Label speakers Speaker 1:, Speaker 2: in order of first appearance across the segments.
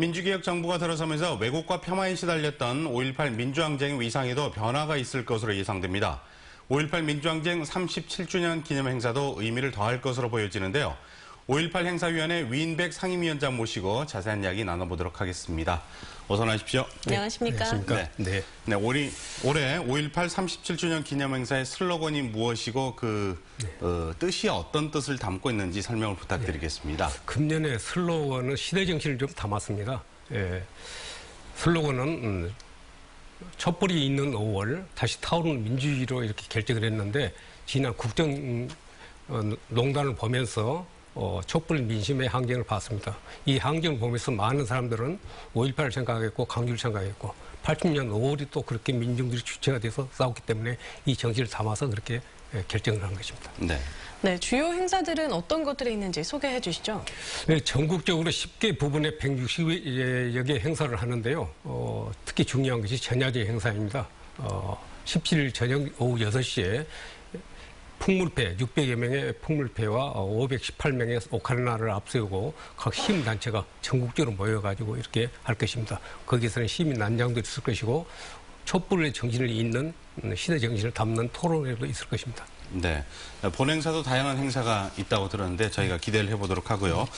Speaker 1: 민주개혁 정부가 들어서면서 왜곡과 폄하에 시달렸던 5.18 민주항쟁의 위상에도 변화가 있을 것으로 예상됩니다. 5.18 민주항쟁 37주년 기념 행사도 의미를 더할 것으로 보여지는데요. 5.18 행사위원회 위인백 상임위원장 모시고 자세한 이야기 나눠보도록 하겠습니다. 어서 나십시오.
Speaker 2: 안녕하십니까?
Speaker 1: 네.
Speaker 3: 네.
Speaker 1: 네, 올해, 올해 5.18 37주년 기념 행사의 슬로건이 무엇이고 그 어, 뜻이 어떤 뜻을 담고 있는지 설명을 부탁드리겠습니다.
Speaker 3: 금년의 슬로건은 시대 정신을 좀 담았습니다. 예. 슬로건은 음, 촛불이 있는 5월 다시 타오르는 민주주의로 이렇게 결정을 했는데 지난 국정 음, 어, 농단을 보면서 어, 촛불 민심의 항쟁을 봤습니다. 이 항쟁을 보면서 많은 사람들은 5.18을 생각했고 강주를 생각했고 80년 5월이 또 그렇게 민중들이 주체가 돼서 싸웠기 때문에 이 정신을 담아서 그렇게 예, 결정을 한 것입니다.
Speaker 1: 네.
Speaker 2: 네, 주요 행사들은 어떤 것들이 있는지 소개해 주시죠.
Speaker 3: 네, 전국적으로 10개 부분의 160여 개 행사를 하는데요. 어, 특히 중요한 것이 전야제 행사입니다. 어, 17일 저녁 오후 6시에 풍물패 600여 명의 풍물패와 518명의 오카르나를 앞세우고 각 시민 단체가 전국적으로 모여가지고 이렇게 할 것입니다. 거기서는 시민 난장도 있을 것이고 촛불의 정신을 잇는 시대 정신을 담는 토론회도 있을 것입니다.
Speaker 1: 네. 본행사도 다양한 행사가 있다고 들었는데 저희가 기대를 해보도록 하고요.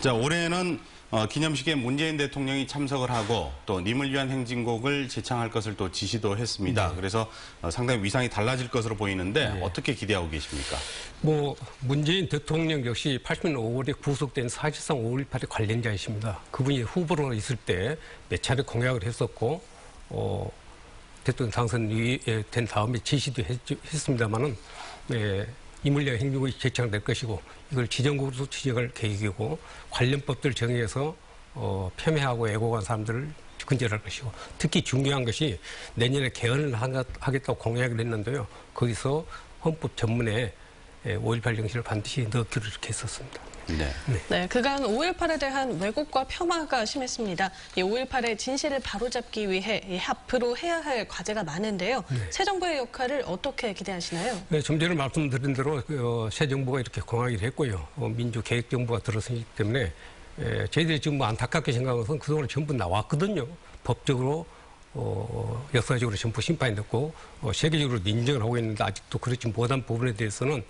Speaker 1: 자, 올해는 어, 기념식에 문재인 대통령이 참석을 하고 또 님을 위한 행진곡을 제창할 것을 또 지시도 했습니다. 그래서 어, 상당히 위상이 달라질 것으로 보이는데 어떻게 기대하고 계십니까?
Speaker 3: 뭐 문재인 대통령 역시 80년 5월에 구속된 사실상 5.18의 관련자이십니다. 그분이 후보로 있을 때 몇 차례 공약을 했었고 어, 대통령 당선된 다음에 지시도 했, 했습니다마는 예, 이물량 행정국이 제창될 것이고 이걸 지정국으로 지정할 계획이고 관련 법들 정해서 어, 폄훼하고 애고간 사람들을 근절할 것이고 특히 중요한 것이 내년에 개헌을 하겠다고 공약을 했는데요. 거기서 헌법 전문에 5.18 정신을 반드시 넣기로 이렇게 했었습니다.
Speaker 1: 네.
Speaker 2: 네, 그간 5.18에 대한 왜곡과 폄하가 심했습니다. 이 5.18의 진실을 바로잡기 위해 이 앞으로 해야 할 과제가 많은데요. 새 정부의 역할을 어떻게 기대하시나요?
Speaker 3: 네, 좀 전에 말씀드린 대로 그, 어, 새 정부가 이렇게 공하기로 했고요. 어, 민주개혁 정부가 들어서기 때문에 에, 저희들이 지금 뭐 안타깝게 것은 그동안 전부 나왔거든요. 법적으로 어, 역사적으로 전부 심판이 됐고 어, 세계적으로 인정을 하고 있는데 아직도 그렇지 못한 부분에 대해서는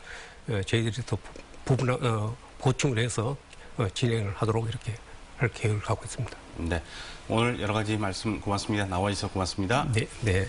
Speaker 3: 에, 저희들이 더 부분 어, 보충을 해서 어, 진행을 하도록 이렇게 할 계획을 갖고 있습니다.
Speaker 1: 네. 오늘 여러 가지 말씀 고맙습니다. 나와 주셔서 고맙습니다.
Speaker 3: 네, 네.